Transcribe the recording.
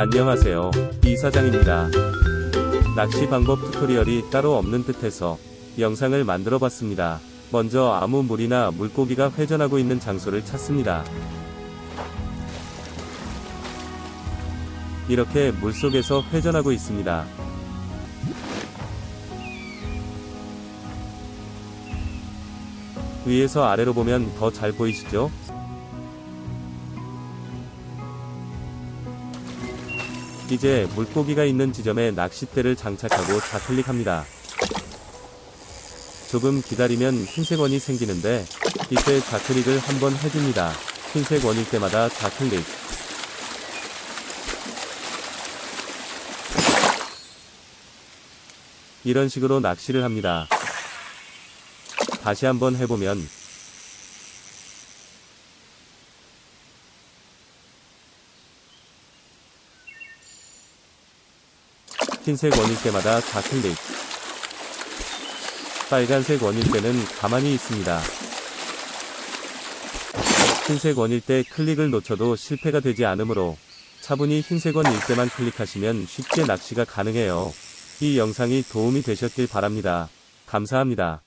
안녕하세요. 이사장입니다. 낚시 방법 튜토리얼이 따로 없는 듯해서 영상을 만들어 봤습니다. 먼저 아무 물이나 물고기가 회전하고 있는 장소를 찾습니다. 이렇게 물속에서 회전하고 있습니다. 위에서 아래로 보면 더 잘 보이시죠? 이제 물고기가 있는 지점에 낚싯대를 장착하고 좌클릭합니다. 조금 기다리면 흰색 원이 생기는데 이때 좌클릭을 한번 해줍니다. 흰색 원일 때마다 좌클릭. 이런 식으로 낚시를 합니다. 다시 한번 해보면 흰색 원일 때마다 좌클릭. 빨간색 원일 때는 가만히 있습니다. 흰색 원일 때 클릭을 놓쳐도 실패가 되지 않으므로 차분히 흰색 원일 때만 클릭하시면 쉽게 낚시가 가능해요. 이 영상이 도움이 되셨길 바랍니다. 감사합니다.